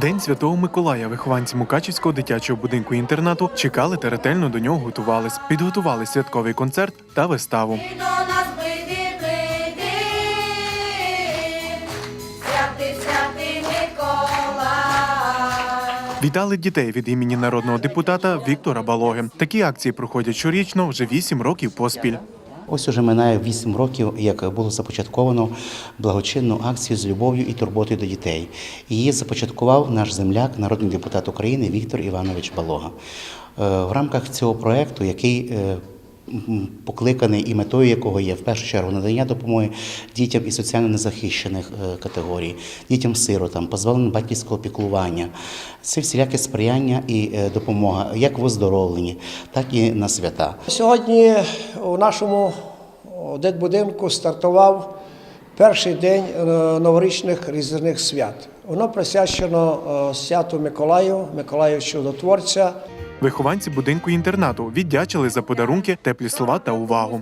День Святого Миколая вихованці Мукачівського дитячого будинку інтернату чекали та ретельно до нього готувались. Підготували святковий концерт та виставу. Вітали дітей від імені народного депутата Віктора Балоги. Такі акції проходять щорічно вже вісім років поспіль. Ось уже минає 8 років, як було започатковано благочинну акцію з любов'ю і турботою до дітей. Її започаткував наш земляк, народний депутат України Віктор Іванович Балога. Е, В рамках цього проекту, який е, покликаний і метою якого є в першу чергу надання допомоги дітям із соціально незахищених е, категорій, дітям-сиротам, позбавленим батьківського піклування. Це всіляке сприяння і допомога як в оздоровленні, так і на свята. Сьогодні у нашому дитбудинку стартував перший день е, новорічних різдвяних свят. Воно присвячено е, святу Миколаю, Миколаю Чудотворця. Вихованці будинку інтернату віддячили за подарунки, теплі слова та увагу.